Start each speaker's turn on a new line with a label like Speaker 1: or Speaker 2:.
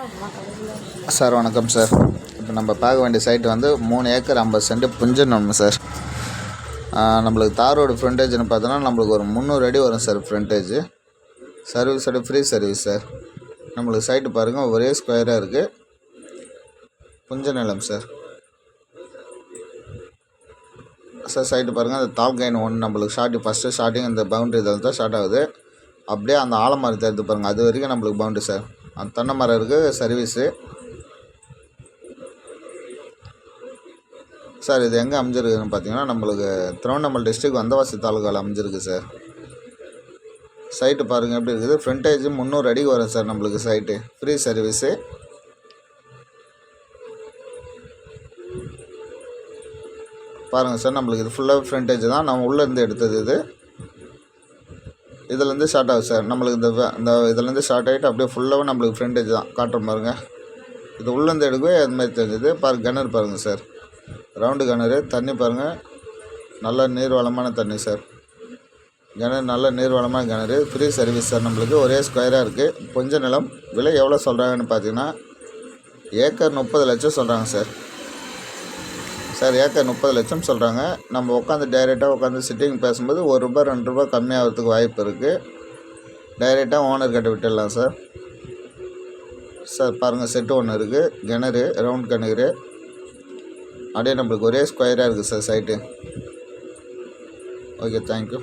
Speaker 1: Sir வணக்கம் sir. இப்போ நம்ம பார்க்க வேண்டிய சைட் வந்து மூணு ஏக்கர் ஐம்பது சென்ட் புஞ்சனம் சார். நம்மளுக்கு தார் ரோடு ஃப்ரண்டேஜ்னு பார்த்தோன்னா நம்மளுக்கு ஒரு முந்நூறு அடி வரும் சார் ஃப்ரண்டேஜ் சர்வீஸ் அடி ஃப்ரீ சர்வீஸ் சார். நம்மளுக்கு சைட்டு பாருங்கள் ஒரே ஸ்கொயராக இருக்குது புஞ்ச நிலம் சார். சார் சைட்டு பாருங்கள் அந்த டாப் கைன் ஒன்று நம்மளுக்கு ஷார்ட்டு ஃபஸ்ட்டு ஸ்டார்டிங் இந்த பவுண்டரி இதில் தான் ஸ்டார்ட் ஆகுது. அப்படியே அந்த ஆலமரத்தை எடுத்து பாருங்கள் அது வரைக்கும் நம்மளுக்கு பவுண்டரி சார். அந்த தென்னை மரம் இருக்குது சர்வீஸு சார் இது எங்கே அமைஞ்சிருக்குன்னு பார்த்தீங்கன்னா நம்மளுக்கு திருவண்ணாமலை டிஸ்ட்ரிக் வந்தவாசி தாலுக்காவில் அமைஞ்சிருக்கு சார். சைட்டு பாருங்கள் எப்படி இருக்குது? ஃப்ரண்டேஜ் முந்நூறு அடிக்கு வரும் சார் நம்மளுக்கு சைட்டு ஃப்ரீ சர்வீஸு பாருங்கள் சார் நம்மளுக்கு இது ஃபுல்லாக ஃப்ரண்டேஜ் தான். நம்ம உள்ளேருந்து எடுத்தது இது. இதுலேருந்து ஸ்டார்ட் ஆகுது சார் நம்மளுக்கு இந்த இந்த இதுலேருந்து ஸ்டார்ட் ஆகிட்டு அப்படியே ஃபுல்லாகவே நம்மளுக்கு ஃப்ரண்டேஜ் தான். காட்டுற பாருங்க. இது உள்ளேருந்து எடுக்கவே அது மாதிரி தெரிஞ்சது. பாருங்க கிணறு பாருங்கள் சார் ரவுண்டு கிணறு. தண்ணி பாருங்கள் நல்ல நீர் வளமான தண்ணி சார் கிணறு நல்ல நீர் வளமான கிணறு. ஃப்ரீ சர்வீஸ் சார் நம்மளுக்கு ஒரே ஸ்கொயராக இருக்குது கொஞ்ச நிலம். விலை எவ்வளோ சொல்கிறாங்கன்னு பார்த்தீங்கன்னா ஏக்கர் முப்பது லட்சம் சொல்கிறாங்க சார் சார் ஏக்கர் முப்பது லட்சம் சொல்கிறாங்க நம்ம உட்காந்து டைரெக்டாக உட்காந்து சிட்டிங் பேசும்போது ஒரு ரூபாய் ரெண்டு ரூபா கம்மியாகிறதுக்கு வாய்ப்பு இருக்குது டைரெக்டாக ஓனர் கிட்ட விட்டுடலாம் சார். சார் பாருங்கள் செட்டு ஒன்று இருக்குது கிணறு ரவுண்ட் கிணறு. அப்படியே நம்மளுக்கு ஒரே ஸ்கொயராக இருக்குது சார் சைட்டு ஓகே தேங்க்யூ